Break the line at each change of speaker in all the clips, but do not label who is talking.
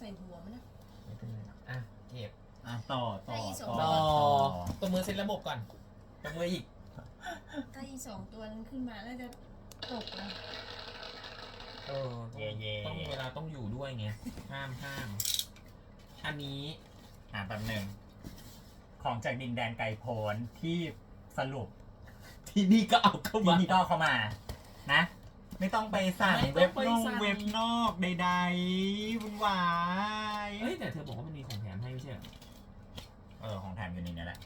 ใส่หัวมันนะ
ไม่เป็นไรหรอกอะเก็บ
อะต่อต่อ
ไอ้สอง
ต่อ
ต่อ
ต่อ
ตัวมือเซ็ตระบบก่อนตัวมืออีก
ถ้าอีสองตัวนั้นขึ้นมาแล้วจะตกนะ
เออ
เย่เย่
ต้องเวลาต้องอยู่ด้วยไงห้ามห้ามอันนี้
อะแป๊บหนึ่งของจากดินแดนไกลโพ้นที่สรุป
ที่นี่ก็เอาเข้า
ที่
มา
นี่ก็เข้ามา นะ ไม่ต้องไปสั่ง
ไม่ต้
เว็
อง
บ
ไป
นอก
สั่ง
เว็บนอกใดๆวุ่นวาย
เฮ้ยแต่เธอบอกว่ามันมีของแถมให้ไม่ใช่เหรอ
เออของแถมอยู่ในนี้แหละ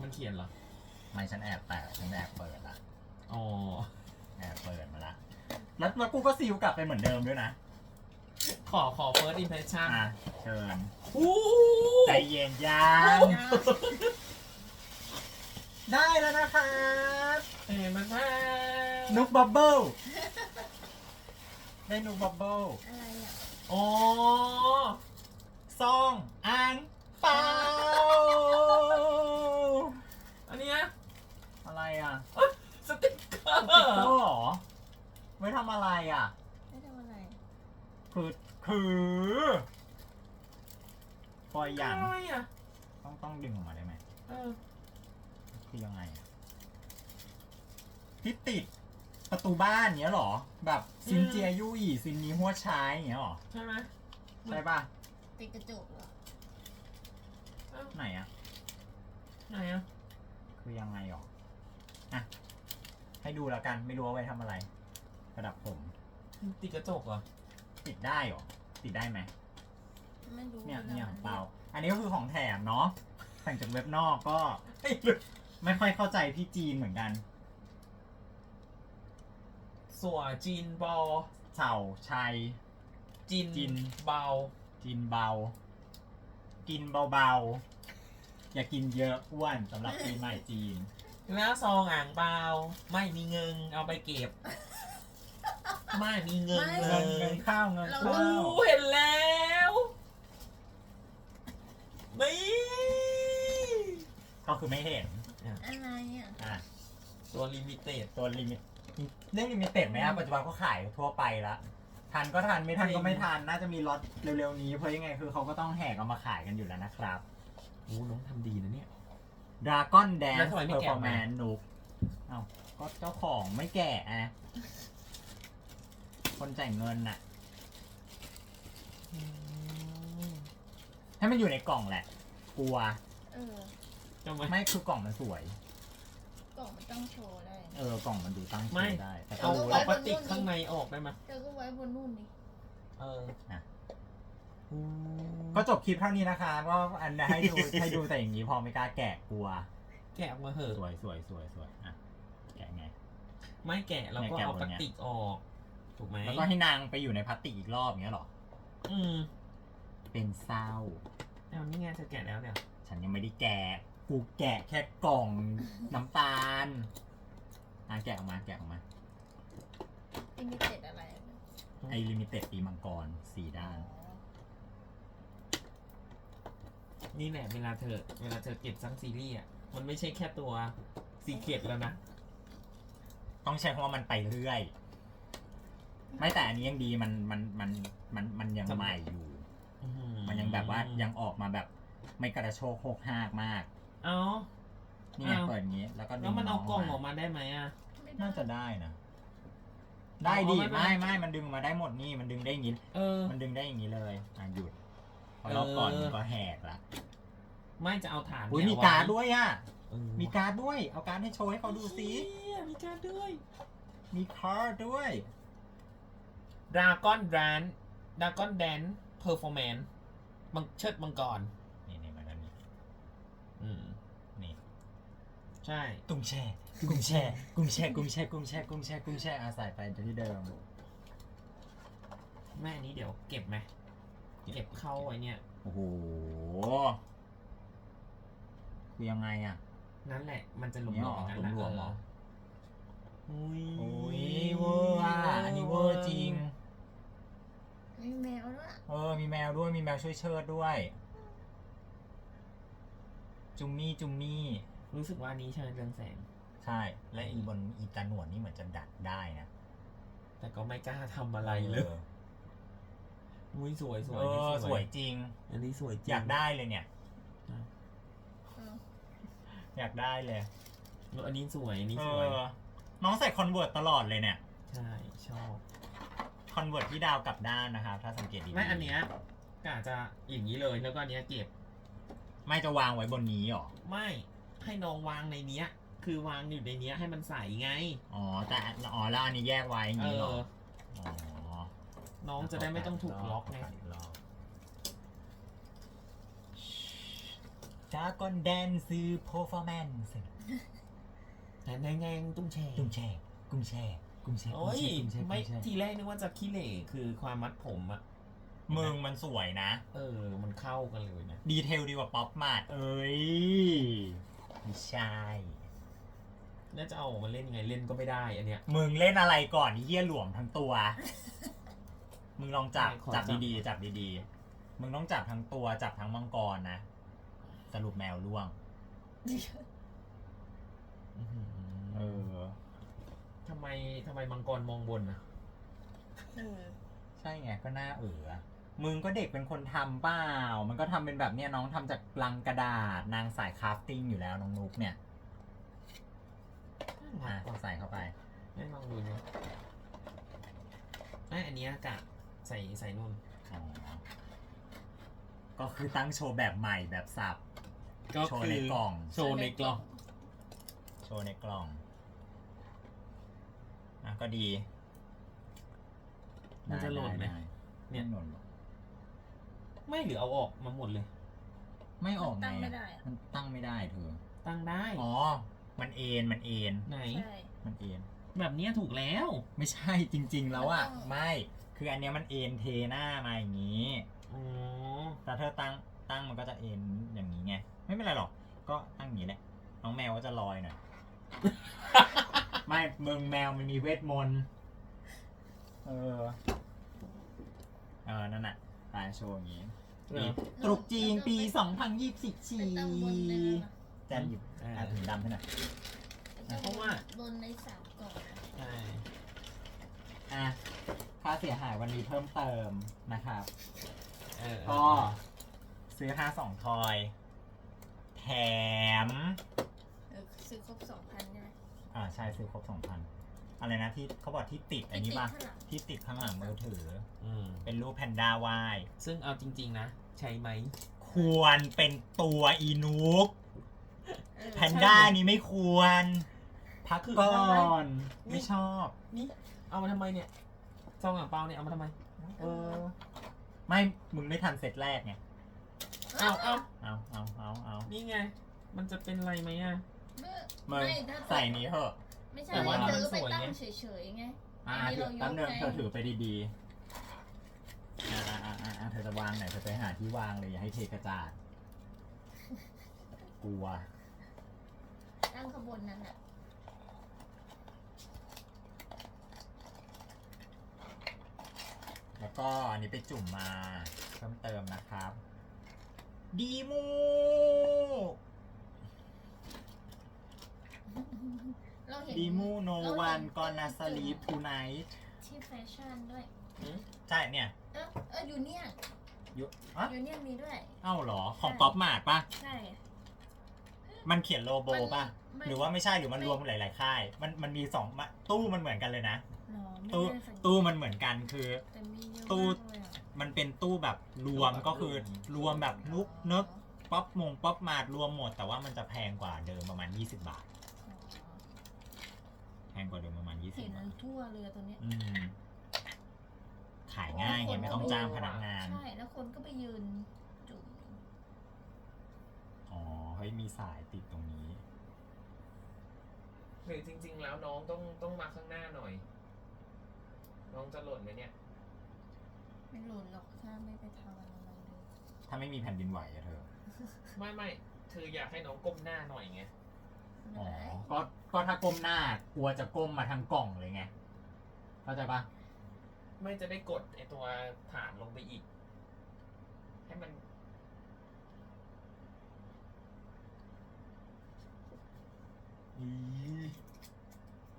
มันเขียนเหรอ
ไม่ฉันแอบแต่ฉันแอบเปิดละ
อ๋อ
แอบเปิดมาละแล้วแล้วกูก็ซีลกลับไปเหมือนเดิมด้วยนะ
ขอขอ first impression
อะเชิญ
อู้
ใจเย็นยัง
นะ
ได้แล้วนะครับ
เอ้ยมันแท้
นุกบับเบิลได้นุกบับเบิล
อะไรอะ
อ๋อ
ซองอ่างเปา
อันเนี้ย
อะไรอะ
สติ๊กเกอ
สติ๊กเกอ
ร์
ร์เหรอไว้ทำอะไรอะ
ไม่ทำอะไร
คือคือปล่อยอย่าง
อะไรอะ
ต้องต้องดึงออกมาได้ไหม
เออ
คือยังไงอะที่ติด ประตูบ้านเนี้ยเหรอ แบบซินเจียยู่อีซินนี้หัวชายอย่างเงี้ยเหรอ
ใช่ไหม
ใช่ป่ะ
ติดกระจกเหรอ
เอ้า
ไหนอะ
ไหนอะ
คือยังไงหรออะให้ดูแล้วกันไม่รู้ว่าไว้ทำอะไรระดับผม
ติดกระจกเหรอ
ติดได้เหรอ ติดได้ไหม
ไม่รู้
เนี่ย
วล
เนี่ย
มัน
เปล่าอันนี้ก็คือของแถมเนาะสั่งจากเว็บนอกก็ไม่ค่อยเข้าใจพี่จีนเหมือนกัน
สัวจีนบอล
เฉาชัย
จีน
จีน
เบา
กินเบา กินเบาๆ อย่ากินเยอะอ้วนสำหรับปีใหม่จีน
แล้วซองอ่างเปล่าไม่มีเงินเอาไปเก็บ ไม่มีเงินเล
เงิน
ย
เงินข้าวเงิน
โอ้
ข้าว
เห็นแล้วนี่
ก็คือไม่เห็น
อะไรอะ
อะ
ตัวลิมิเต็ด
ตัวลิมิต เรื่องลิมิเต็ดไหมอะปัจจุบันเขาขายทั่วไปละทันก็ทันไม่ทันก็ไม่ทันน่าจะมีล็อตเร็วๆนี้เพราะยังไงคือเขาก็ต้องแหกเอามาขายกันอยู่แล้วนะครับ
โอ้น้องทำดีนะเนี่ย
Dragon
แล้ว
Dance
ทำไมไม่แกะออกมา
Performance นุกเอ้าก็เจ้าของไม่แกะอะคนจ่ายเงินน่ะ ให้มันอยู่ในกล่องแหละ กลัว
เออ
ทำไม
ไม่คือกล่องมันสวย
กล่องมันต้องโชว์ได้
เออกล่องมันดูตั้ง
ไม่
ชื่อได้ แต่ก็
เอา
รู้
เอา
แล้ว
พลาสติกข้างในออกได้ไหม
เธอก็ไว้บนนู่นดิ
เออ
อะ
อืม
ก็จบคลิปเท่านี้นะคะก็อันให้ดูให้ดูแต่อย่างนี้พอไม่กล้าแกะกลัว
แกะออกมาเหอะ
สวยสวยสวยสวยอะแกะไง
ไม่แกะเราก็
เนี่ยแกะ
เอา
บ
พลานส
เนี้ย
ติกออก ถูกไหม
แล้วก็ให้นางไปอยู่ในพลาสติกอีกรอบอย่างเงี้ยเหรอ
อืม
เป็นเศร้า
เอานี่ไงเธอแกะแล้วเนี่ย
ฉันยังไม่ได้แกะ กูแกะแค่กล่องน้ำตาลอะแกะออกมาแกะออกมา
ลิมิเต็ดอะไรอะ
ไอลิมิเต็ดปีมังกรสี่ด้าน
นี่แหละเวลาเธอ เวลาเธอเก็บซังซีรีส์อะ มันไม่ใช่แค่ตัวซีเกตแล้วนะ
ต้องใช้คำว่ามันไปเรื่อย ไม่แต่อันนี้ยังดีมันมันมันมันมันยัง
จำ
ใหม่อยู่
อื้อหือ
มันยังแบบว่ายังออกมาแบบไม่กระโชกโคกหากมาก
เอา
นี่ไง
อ้าว
เปิดอย่างนี้ แล้วก็ดึ
แล้วมันเอากล่องออก
มา
มาได้ไหมอะ
ไม่ได้
น่าจะได้นะ ได้ดี
เอาไม่
ไม่
ไม่
ไม่มันดึงมาได้หมดนี่ มันดึงได้อย่างนี้
เออ
มันดึงได้อย่างนี้เลยอะหยุดพอรอบก่อน
เออ
มันก็แหกละ
ไม่จะเอาฐาน
อุ้ย
เนี่
มี
ไว้
การ์ดด้วยอะ
เออ
มีการ์ดด้วย เอาการ์ดให้โชว์ให้เขาดูสิ
เชี่ยมีการ์ดด้วย
มีการ์ดด้วย
ดราก้อนแดนดราก้อนแดนเพอร์ฟอร์แมนมังเชิดมังกร
นี่นี่มันก็มี
อืม
นี่
ใช่
กุ้งแช่กุ้งแช่กุ้งแช่กุ้งแช่กุ้งแช่กุ้งแช่กุ้งแช่อาศัยไปที่เดิม
แม่อันนี้เดี๋ยวเก็บไหมเก็บเข้าไว้เนี่ย
โอ้โหคือยังไงอะ
นั่นแหละ มันจะหลวม
เนี่ย
ๆอย่างนั้นแหละ
หลวมๆเหรอ
อุ้ย
โอ้ยเวอร์อะอันนี้เวอร์จริง
มีแมวด้วย
เออ มีแมวด้วย มีแมวช่วยเชิดด้วย จุมมี่ จุมมี่
รู้สึกว่าอันนี้ใช่ไหมเรืองแสง
ใช่ และอีบนอีตาหนวดนี่เหมือนจะดัดได้นะ
แต่ก็ไม่กล้าทำอะไรเลย
ออ
อุ้ยสวยสวย
เออสวยจริง
อันนี้สวยจริง
อยากได้เลยเนี่ย
เออ
อยากได้เลย
เอออันนี้สวยอันนี้
เอ
สวย
อน้องใส่คอนเวิร์ตตลอดเลยเนี่ย
ใช่ชอบ
คอนเวิร์ตที่ดาวกลับด้านนะครับ ถ้าสังเกตดีๆ
ไม่อันเนี้ยกะจะอย่างนี้เลยแล้วก็อันเนี้ยเก็บ
ไม่จะวางไว้บนนี้หรอ
ไม่ ให้น้องวางในเนี้ย คือวางอยู่ในเนี้ยให้มันใสไง
อ๋อแต่อ๋อแล้วอันนี้แยกไว้อย่าง
เอ
นี้เหร
อ
อ อ๋อ
น้องจะได้ไม่ต้องถูกล็อกไง
จากอนแดนซื้อโพฟอร์แมนซ์
แงงแงงตุ้งแช่
กุ้งแช่กุ้งแช่กุ้งแช่
โอ้ย
กุ้งแช่
ไม่
กุ้งแช่
ทีแรกนึกว่าจะขี้เหร่คือความมัดผมอะ
มึงมันสวยนะ
เออ มันเข้ากันเลยนะ
ดีเทลดีกว่าป๊อปมาดเอ้ย ไม่ใช่
แล้วจะเอาออกมาเล่นยังไงเล่นก็ไม่ได้อันเนี้ย
มึงเล่นอะไรก่อนไอ้เหี้ยหลวมทั้งตัว มึงลองจับ
ไม่ขอ
จับ
จับ
ดีๆ จับดีๆ มึงต้องจับทั้งตัวจับทั้งมังกรนะ สรุปแมวล่วง
อื้อหือ
เออ
ทำไมทำไมมังกรมองบนอะ
เออ
ใช่ไงก็น่าเอ๋อ มึงก็เด็กเป็นคนทำเปล่า มันก็ทำเป็นแบบเนี้ยน้องทำจากลังกระดาษนางสายคราฟติ้งอยู่แล้วน้องนุกเนี่ย
น่า
อะ
รักว่ะ
ใส่เข้าไป
ให้ลองดูนะไอยอันเนี้ยกะใส่ใส่นุ่น
อ๋อก็คือตั้งโชว์แบบใหม่แบบสับโชว์ในกล่อง
โชว์ในกล่อง
โชว์ในกล่องอะก็ดี
มันจะหล่นไหม
ด้ด้
เนี่ย
ไม่หล่นหรอก
ไม่หรือเอาออกมาหมดเลย
ไม่ออกไง
ตั้งไม่
อะ
ได้อะ
มันตั้งไม่ได้เธอ
ตั้งได้
อ๋อ มันเอ็นมันเอ็น
ไหน
ใช่
มันเอ็น
แบบเนี้ยถูกแล้ว
ไม่ใช่จริง ๆ แล้วอะ
มันต้อง
ไม่ คืออันเนี้ยมันเอ็นเทหน้ามาอย่างนี้
อ๋อ
แต่เธอตั้งตั้งมันก็จะเอ็นอย่างนี้ไง ไม่เป็นไรหรอก ก็ตั้งอย่างนี้แหละ น้องแมวก็จะลอยหน่อย ไม่เมืองแมวมันมีเวทมนต์ เออ เออ นั่นน่ะตายโชว์อย่างนี้
เหรอ
ตรุกจีนปี 2024ชี
ไปตั้งบนเลยนะ
แจมหยิบ
อ่า
อะถุงดำให้หน่อย
เพราะว่า
บนในสามกล่องนะ
ใช่
อะค่าเสียหายวันนี้เพิ่มเติมนะครับ
เออ
ก็ซื้อห้าสองทอย แถม
เออซื้อครบสองพันใช่ไหม
อ่าใช่ซื้อครบสองพันอะไรนะที่เขาบอกที่ติดอันนี้ป่ะ
ที่ติดข้างหลัง
ที่ติดข้างหลังมือถือ
อืม
เป็นรูปแพนด้าว่าย
ซึ่งเอาจริง ๆ นะ ใช่ไหม
ควรเป็นตัวอีนุก
เออ
แพนด้านี้ไม่ควร พัก
คือ
ก่อ
อะไร
น
นี่
ไม่ชอบ
นี่เอามาทำไมเนี่ยซองอ่างเปาเนี่ยเอามาทำไม
เออ ไม่ มึงไม่ทันเซตแรกไง
เอาเอา
เอาเอาเอาเอา
นี่ไง มันจะเป็นอะไรไหมอะ
เมื่อ
มึง
ไม่ถ้า
ใส่นี้เถอะ
ไม่ใช่
แต่ว่า
เธ
มัน
อไป
สวย
ตั้ง
ไง
เฉยๆไง
อ่า
อันนี้
ถือ
เรายก
แป๊บนึง
ไง
เธอถือไปดีๆ อ่าอ่าอ่าอ่าเธอจะวางไหนเธอไปหาที่วางเลยอย่าให้เทกระจาดกลัว
ตั้งข้างบนนั้นอะ
แล้วก็อันนี้ไปจุ่มมาเพิ่มเติมนะครับ ดีมู
เราเห็น
ดีมูโน
เราเห็
วันกอนาสลีปทูไนท์
ที่แฟชั่นด้วย
ใช่เนี่ย
เออเออยูเนียน
ยุอะ
ยูเนียนมีด้วย
เอ้าเหรอ ของป๊อปมาดปะ
ใช่
มันเขียนโลโบปะ
มัน
หรือว่าไม่ใช่หรือมันรวมหลาย ๆ ค่าย มันมันมีสองมาตู้มันเหมือนกันเลยนะ
หรอไม่
ตู้
ได้สังเกต
ตู้มันเหมือนกันคือ
แต่มีเยอะ
ตู้
มากเลยอะ
มันเป็นตู้แบบรวมก็คือรวมแบบนุกเนึกป๊อปมงป๊อปมาดรวมหมด แต่ว่ามันจะแพงกว่าเดิมประมาณ 20 บาท
อ๋อ
แพงกว่าเดิมประมาณ 20
เห็น
บาท
ทั่วเรือตัวเนี้ย
อืม ขายง่ายไงไม่ต้องจ้างพนักงาน
ใช่ แล้วคนก็ไปยืนจุ่ม
อ๋อเฮ้ยมีสายติดตรงนี้
หรือจริง ๆ แล้วน้องต้องต้องมาข้างหน้าหน่อย น้องจะหล่นไหมเนี่ย
ไม่หล่นหรอกถ้าไม่ไปทำอะไรเลย
ถ้าไม่มีแผ่นดินไหวอะเธอ
ไม่ไม่เธออยากให้น้องก้มหน้าหน่อยไง
ไม่
อ๋อ
เป็นไร
ก็ก็ถ้าก้มหน้ากลัวจะก้มมาทางกล่องเลยไง เข้าใจปะ
ไม่จะได้กดไอตัวฐานลงไปอีก ให้มัน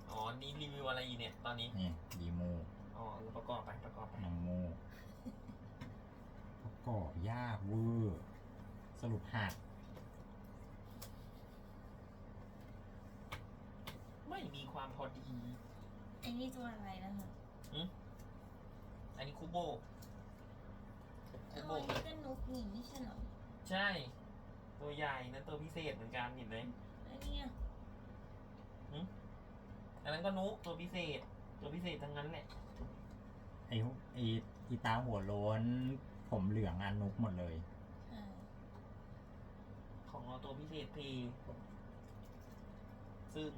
อ๋อ นี่รีวิวอะไรอีกเนี่ย ตอนนี้
นี่ดีมู
อ๋อประกอบไปประกอบไป
น้องมูอบยากเวอร์ สรุปหัก
ไม่มีความพอดี
ไอ้นี่ตัวอะไรนะคะ
อันนี้คูโบคู
เอ้า
โบ
อันนี้ก็นกหนีไม่ใช่เหรอ
ใช่ ตัวใหญ่นะตัวพิเศษเหมือนกันเห็นไหม
อันเนี้ย
อันนั้นก็นุกตัวพิเศษ ตัวพิเศษทั้งนั้นแหละ
ไอ้ไอ้อีตาหัวโล้น ผมเหลืองอันนุกหมดเลย
อ่า
ของเราตัวพิเศษพีซึ่ง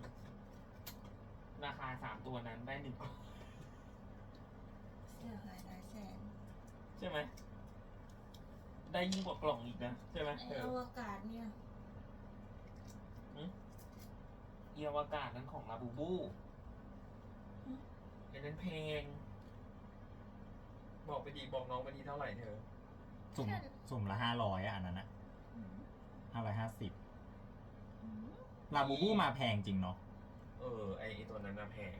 ราคาสามตัวนั้นได้หนึ่ง กล่อง
เสื้อหายหลายแสน
ใช่ไหม ได้ยิ่งกว่ากล่องอีกนะ ใช่ไหม
ไอ
เออ
อวกาศเนี่ย
เอียวากาศนั้นของลาบูบูอันนั้นเพลง บอกไปดีบอกน้องไปดีเท่าไหร่เธอ
สุ่มสุ่มละห้าร้อยอันนั้นนะ
อืม
ห้าร้อยห้าสิบ
อืม
ลาบูบูมาแพงจริงเนาะ
เออไอไอ้ตัวนั้นน่ะแพง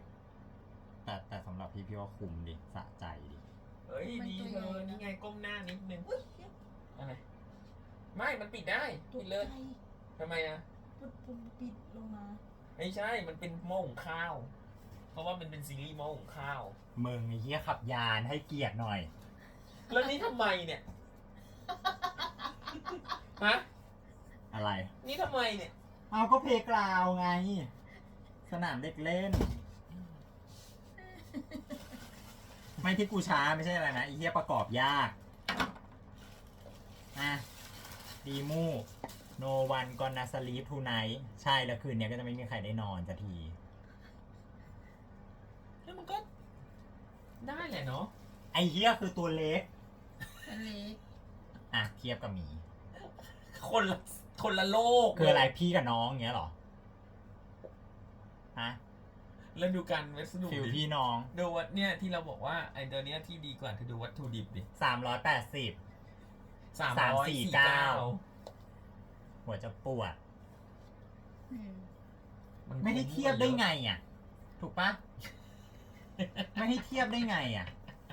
แต่แต่สำหรับพี่พี่ว่าคุ้มดิสะใจดิ
เอ้ยดีเธอนี่ไงก้มหน้านิดนึง
อุ้ยเหี้ย
อะไรไม่มันปิดได้
ต
ปิ
ก
ดเลย
ใจ
ทำไมอะ
ปุ๊บปุ๊บปิดลงมา
ไม่ใช่มันเป็นหม้อหุงข้าว เพราะว่ามันเป็นซีรีส์หม้อหุงข้าว
มึงไอ้เหี้ยขับยานให้เกียรติหน่อย
แล้วนี่ทำไมเนี่ย ฮะ
อะไร
นี่ทำไมเนี่ย
เอาก็เพลกราวไง สนามเด็กเล่น ไม่ที่กูช้าไม่ใช่อะไรนะไอีเหี้ยประกอบยาก อะดีมูโนวันกอนนาสลีฟทูไนใช่แล้วคืนนี้ก็จะไม่มีใครได้นอนสักที
แล้วมันก็ได้แหละเนาะ
ไอเหี้ยคือตัวเล็ก
อันเล็ก
อะเทียบกับหมี
คนละคนละโลก
คืออะไรพี่กับน้องเงี้ยเหรอ ฮะ
แล้วดูกันวัสดุ
ฟิล
ดิ
พี่น้อง
ดูวัดเนี่ยที่เราบอกว่าไอ้ตัวเนี้ยที่ดีกว่าคือดูวัตถุดิบดิ
สามร้อยแปดสิบ
สาม
สาม
ร้อย
สี่
สี่
เก้า
เก้า
หัวจะปวด
อืม
น
ไม่ได้เทียบได้ไงอะ ถูกปะ ไม่ให้เทียบได้ไงอะ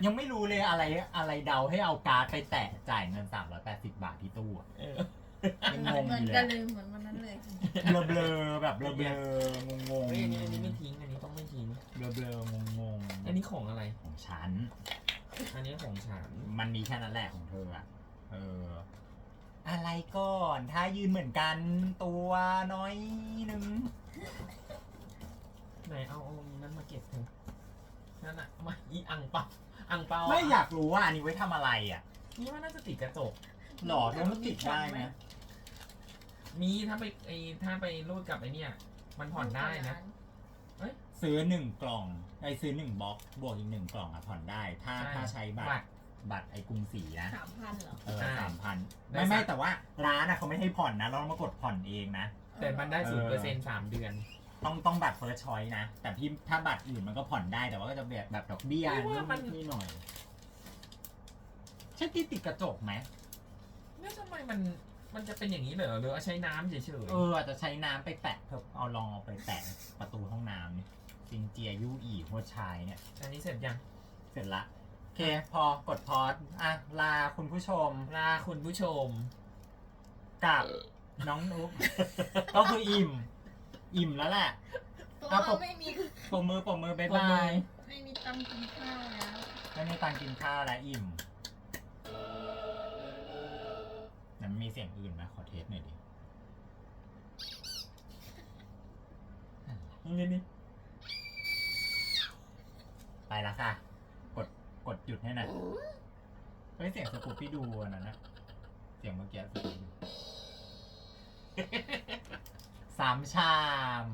ยังไม่รู้เลยอะไรอะไรเดาให้เอาการ์ดไปแตะจ่ายเงิน 380 บาทที่ตู้อะ
เออ
ยังงง
เห
อ
มือน
ยู่เล
กัน
ย
เลยเหมือนวันนั้นเลย
เบลอเบลอๆแบบเบลอเบลองงง
เฮ้ยอันนี้อันนี้ไเบ
ลอเบลองงง
อันนี้ของอะไร
ของฉัน
อันนี้ของฉัน
มันมีแค่นั้นแหละของเธออะเออ อะไรก่อน ถ้ายืนเหมือนกันตัวน้อยหนึ่ง
ไหนเอาเอานั้นมาเก็บเถอะนั่นอะมาอีอังเปาอังเปา
ไม่อยากรู้ว่าอันนี้ไว้ทำอะไรอะ
นี่ว่าน่าจะติดกระจก
หลอดแล้วมันติดได้ไหม
มีถ้าไปไอถ้าไปรูดกับไอเนี่ย มันผ่อนได้นะ
ซื้อหนึ่งกล่องไอซื้อหนึ่งบล็อกบวกอีกหนึ่งกล่องอะผ่อนได้ ถ้า
ใช่
ถ้าใช้บัต
บั
ร
ตร
บัตรไอกรุงศรีนะ
สามพันเหรอ
เออ
ใช่
สามพัน
ได้
ไม่ไม่
สาม
แต่ว่าร้านอะเขาไม่ให้ผ่อนนะ เราต้องมากดผ่อนเองนะ
แต่มันได้
เอ
ศูนย์
อ
เปอร์เซ็นต์สามเดือน
ต้องต้องบัตรเฟิร์สชอยนะ แต่พี่ถ้าบัตรอื่นมันก็ผ่อนได้แต่ว่าก็จะแบบแบบดอกเบี้ย
พี่ว่ามัน
นี่หน่อยใช่ที่ติดกระจกไหม
แล้วทำไมมันมันจะเป็นอย่างนี้เหรอหรือว่าใช้น้ำเฉย
เอออาจจะใช้น้ำไปแปะเถอะเอาลองเอาไปแปะประตูห้องน้ำนี่ ซินเจียยูอีหัวชายเนี่ย
ๆอันนี้เสร็จยัง
เสร็จละ โอเค พอกดพอสอะ ลาคุณผู้ชม
ลาคุณผู้ชม
กับน้องนุ๊ก ก็คืออิ่ม อิ่มแล้วแหละ
ตัว
ครับผม
ไม่มี
ปมมือปมมือบาย
ปรบบามือ
ย
ไม่มีตังค์กินข้าวแล้ว
ไม่มีตังค์กินข้าวแล้วอิ่มนั้นมีเสียงอื่นไหมขอเทสหน่อยดิ
นี่นี่
ไปแล้วค่ะ กดกดหยุดให้หน่อยเฮ้ยเสียงสกูปปี้ดูอันนั้นนะเสียงเมื่อกี้สกูปปี้ดูสามชาม